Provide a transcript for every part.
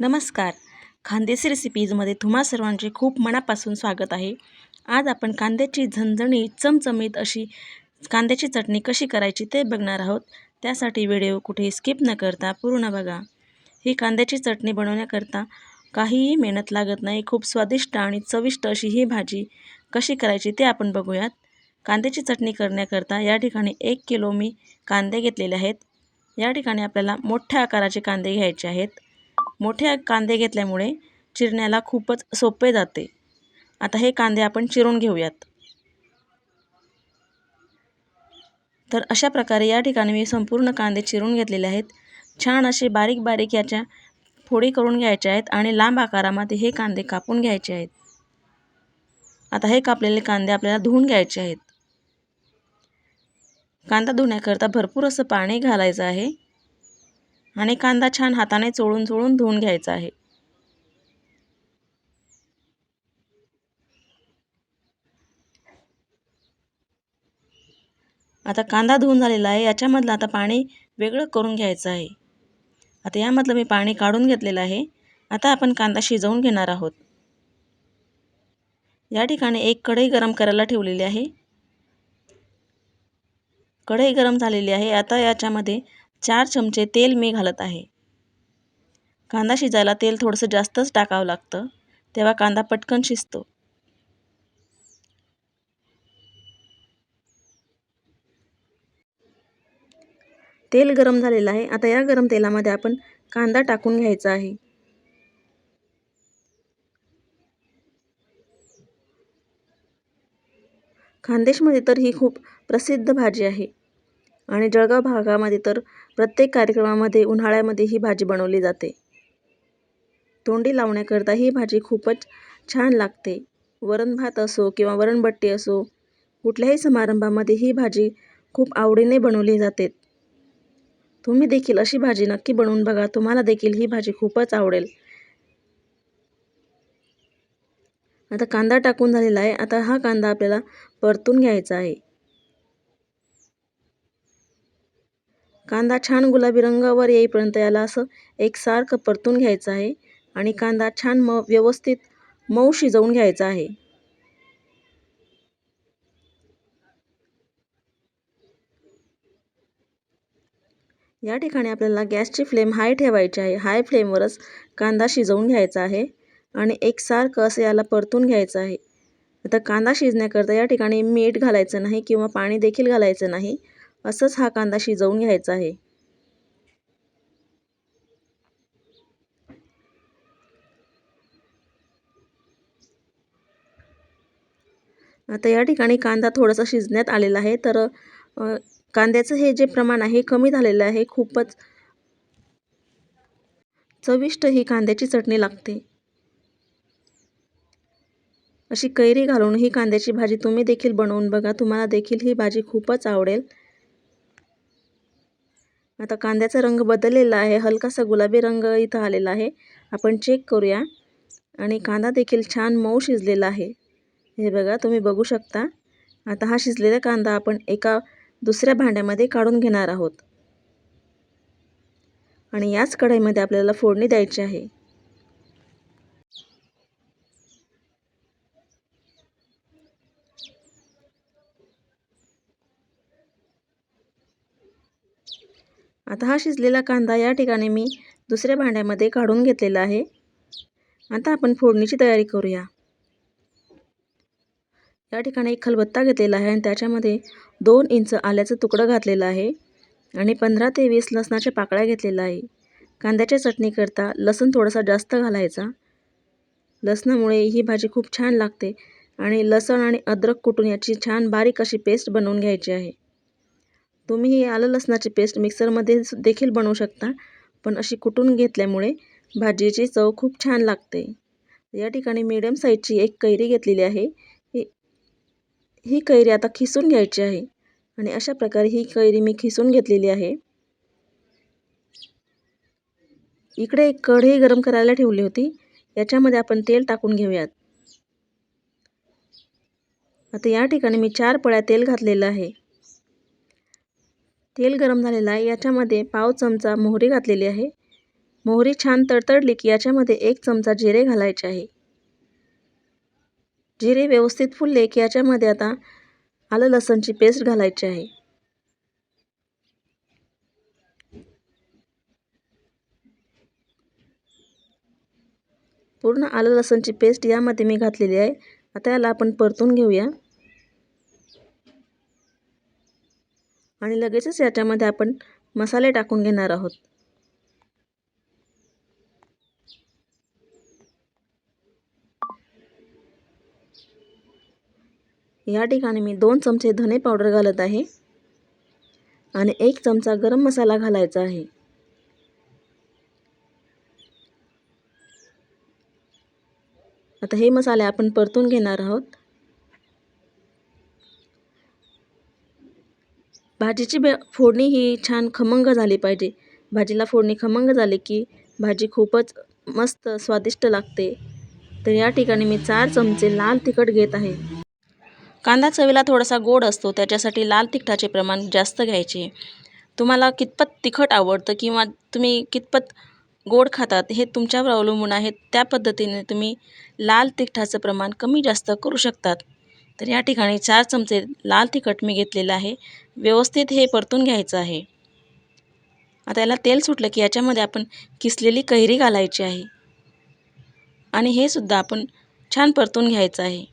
नमस्कार. खानदेशी रेसिपीजमध्ये तुम्हा सर्वांचे खूप मनापासून स्वागत आहे. आज आपण कांद्याची झणझणीत चमचमीत अशी कांद्याची चटणी कशी करायची ते बघणार आहोत. त्यासाठी व्हिडिओ कुठे स्किप न करता पूर्ण बघा. ही कांद्याची चटणी बनवण्याकरता काहीही मेहनत लागत नाही खूप स्वादिष्ट आणि चविष्ट अशी ही भाजी कशी करायची ते आपण बघूयात. कांद्याची चटणी करण्याकरता या ठिकाणी एक किलो मी कांदे घेतलेले आहेत. या ठिकाणी आपल्याला मोठ्या आकाराचे कांदे घ्यायचे आहेत. मोठे कांदे घेतल्यामुळे चिरण्याला खूपच सोपे जाते. आता हे कांदे आपण चिरून घेऊयात. तर अशा प्रकारे या ठिकाणी मी संपूर्ण कांदे चिरून घेतलेले आहेत. छान असे बारीक बारीक याच्या फोडी करून घ्यायच्या आहेत आणि लांब आकारामध्ये हे कांदे कापून घ्यायचे आहेत. आता हे कापलेले कांदे आपल्याला धुवून घ्यायचे आहेत. कांदा धुण्याकरता भरपूर असं पाणी घालायचं आहे. आणि कांदा छान हाताने चोळून चोळून धुवून घ्यायचा आहे. आता कांदा धुवून झालेला आहे. याच्यामधलं आता पाणी वेगळं करून घ्यायचं आहे. आता यामधलं मी पाणी काढून घेतलेलं आहे. आता आपण कांदा शिजवून घेणार आहोत. या ठिकाणी एक कढई गरम करायला ठेवलेली आहे. कढई गरम झालेली आहे. आता याच्यामध्ये चार चमचे तेल मी घालत आहे. कांदा शिजायला तेल थोडंसं जास्तच टाकावं लागतं तेव्हा कांदा पटकन शिजतो. तेल गरम झालेलं आहे. आता या गरम तेलामध्ये आपण कांदा टाकून घ्यायचा आहे. खानदेशमध्ये तर ही खूप प्रसिद्ध भाजी आहे. आणि जळगाव भागामध्ये तर प्रत्येक कार्यक्रमामध्ये उन्हाळ्यामध्ये ही भाजी बनवली जाते. तोंडी लावण्याकरता ही भाजी खूपच छान लागते. वरण भात असो किंवा वरणबट्टी असो कुठल्याही समारंभामध्ये ही भाजी खूप आवडीने बनवली जाते. तुम्ही देखील अशी भाजी नक्की बनवून बघा. तुम्हाला देखील ही भाजी खूपच आवडेल. आता कांदा टाकून झालेला आहे. आता हा कांदा आपल्याला परतून घ्यायचा आहे. कांदा छान गुलाबी रंगावर येईपर्यंत याला असं एकसारखं परतून घ्यायचं आहे आणि कांदा छान म व्यवस्थित मऊ शिजवून घ्यायचा आहे. या ठिकाणी आपल्याला गॅसची फ्लेम हाय ठेवायची आहे. हाय फ्लेमवरच कांदा शिजवून घ्यायचा आहे आणि एकसारखं असं याला परतून घ्यायचं आहे. आता कांदा शिजण्याकरता या ठिकाणी मीठ घालायचं नाही किंवा पाणी देखील घालायचं नाही. असंच हा कांदा शिजवून घ्यायचा आहे. आता या ठिकाणी कांदा थोडासा शिजण्यात आलेला आहे. तर कांद्याचं हे जे प्रमाण आहे कमी झालेलं आहे. खूपच चविष्ट ही कांद्याची चटणी लागते. अशी कैरी घालून ही कांद्याची भाजी तुम्ही देखील बनवून बघा. तुम्हाला देखील ही भाजी खूपच आवडेल. आता कांद्याचा रंग बदललेला आहे. हलकासा गुलाबी रंग इथं आलेला आहे. आपण चेक करूया. आणि कांदा देखील छान मऊ शिजलेला आहे. हे बघा तुम्ही बघू शकता. आता हा शिजलेला कांदा आपण एका दुसऱ्या भांड्यामध्ये काढून घेणार आहोत. आणि याच कढईमध्ये आपल्याला फोडणी द्यायची आहे. आता हा शिजलेला कांदा या ठिकाणी मी दुसऱ्या भांड्यामध्ये काढून घेतलेला आहे. आता आपण फोडणीची तयारी करूया. या ठिकाणी एक खलबत्ता घेतलेला आहे आणि त्याच्यामध्ये दोन इंच आल्याचं तुकडं घातलेलं आहे आणि पंधरा ते वीस लसणाच्या पाकळ्या घेतलेला आहे. कांद्याच्या चटणीकरता लसूण थोडासा जास्त घालायचा. लसणामुळे ही भाजी खूप छान लागते आणि लसण आणि अद्रक कुटून याची छान बारीक अशी पेस्ट बनवून घ्यायची आहे. तुम्ही ही आलं लसणाची पेस्ट मिक्सरमध्ये देखील बनवू शकता. पण अशी कुटून घेतल्यामुळे भाजीची चव खूप छान लागते. या ठिकाणी मीडियम साईजची एक कैरी घेतलेली आहे. ही ही कैरी आता खिसून घ्यायची आहे. आणि अशा प्रकारे ही कैरी मी खिसून घेतलेली आहे. इकडे एक कढई गरम करायला ठेवली होती. याच्यामध्ये आपण तेल टाकून घेऊयात. आता या ठिकाणी मी चार पळ्या तेल घातलेलं आहे. तेल गरम झालेलं आहे याच्यामध्ये पाव चमचा मोहरी घातलेली आहे. मोहरी छान तडतडली की याच्यामध्ये एक चमचा जिरे घालायचे आहे. जिरे व्यवस्थित फुलले की याच्यामध्ये आता आलं लसणची पेस्ट घालायची आहे. पूर्ण आलं लसणची पेस्ट यामध्ये मी घातलेली आहे. आता याला आपण परतून घेऊया. आणि लगेचच याच्यामध्ये आपण मसाले टाकून घेणार आहोत. या ठिकाणी मी दोन चमचे धने पावडर घालत आहे आणि एक चमचा गरम मसाला घालायचा आहे. आता हे मसाले आपण परतून घेणार आहोत. भाजीची बे फोडणी ही छान खमंग झाली पाहिजे. भाजीला फोडणी खमंग झाली की भाजी खूपच मस्त स्वादिष्ट लागते. तर या ठिकाणी मी चार चमचे लाल तिखट घेत आहे. कांदा चवीला थोडासा गोड असतो त्याच्यासाठी लाल तिखटाचे प्रमाण जास्त घ्यायचे. तुम्हाला कितपत तिखट आवडतं किंवा तुम्ही कितपत गोड खातात हे तुमच्यावर अवलंबून आहे. त्या पद्धतीने तुम्ही लाल तिखटाचं प्रमाण कमी जास्त करू शकतात. तर या ठिकाणी चार चमचे लाल तिखट मी घेतलेलं आहे. व्यवस्थित हे परतून घ्यायचं आहे. आता याला तेल सुटलं की याच्यामध्ये आपण किसलेली कैरी घालायची आहे. आणि हे सुद्धा आपण छान परतून घ्यायचं आहे.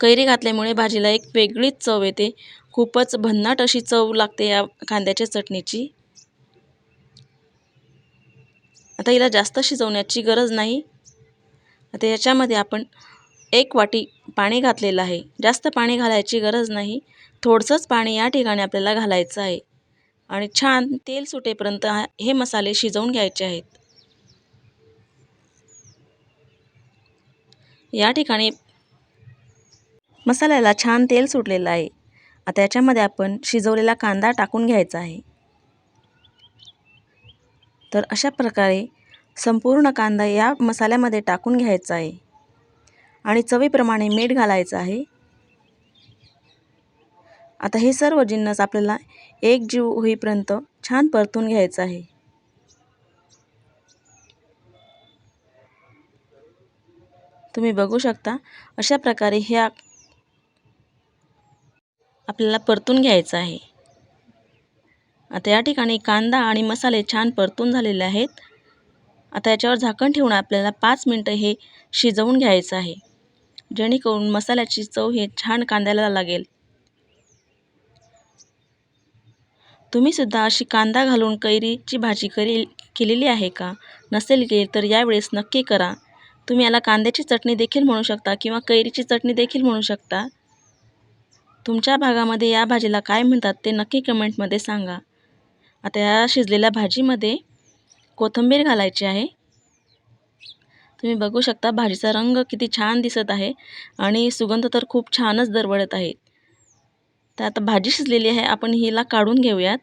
कैरी घातल्यामुळे भाजीला एक वेगळीच चव येते. खूपच भन्नाट अशी चव लागते या कांद्याच्या चटणीची. आता हिला जास्त शिजवण्याची गरज नाही. आता याच्यामध्ये आपण एक वाटी पाणी घातलेलं आहे. जास्त पाणी घालायची गरज नाही. थोडंसंच पाणी या ठिकाणी आपल्याला घालायचं आहे. आणि छान तेल सुटेपर्यंत हे मसाले शिजवून घ्यायचे आहेत. या ठिकाणी मसाल्याला छान तेल सुटलेलं आहे. आता याच्यामध्ये आपण शिजवलेला कांदा टाकून घ्यायचा आहे. तर अशा प्रकारे संपूर्ण कांदा या मसाल्यामध्ये टाकून घ्यायचा आहे. आणि चवीप्रमाणे मीठ घालायचं आहे. आता हे सर्व जिन्नस आपल्याला एक जीव होईपर्यंत छान परतून घ्यायचं आहे. तुम्ही बघू शकता अशा प्रकारे ह्या आपल्याला परतून घ्यायचं आहे. आता या ठिकाणी कांदा आणि मसाले छान परतून झालेले आहेत. आता याच्यावर झाकण ठेवून आपल्याला पाच मिनटं हे शिजवून घ्यायचं आहे. जेणेकरून मसाल्याची चव हे छान कांद्याला लागेल. तुम्हीसुद्धा अशी कांदा घालून कैरीची भाजी करी केलेली आहे का? नसेल केली तर यावेळेस नक्की करा. तुम्ही याला कांद्याची चटणी देखील म्हणू शकता किंवा कैरीची चटणी देखील म्हणू शकता. तुमच्या भागामध्ये या भाजीला काय म्हणतात ते नक्की कमेंटमध्ये सांगा. आता या शिजलेल्या भाजीमध्ये कोथिंबीर घालायची आहे. तुम्ही बघू शकता भाजीचा रंग किती छान दिसत आहे आणि सुगंध तर खूप छानच दरवळत आहे. तर आता भाजी शिजलेली आहे आपण हिला काढून घेऊयात.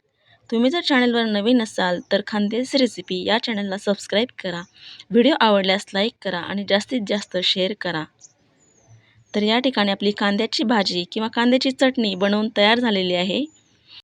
तुम्ही जर चॅनलवर नवीन असाल तर खानदेश रेसिपी या चॅनलला सबस्क्राईब करा. व्हिडिओ आवडल्यास लाईक करा आणि जास्तीत जास्त शेअर करा. तर या ठिकाणी आपली कांद्याची भाजी किंवा कांद्याची चटणी बनवून तयार झालेली आहे.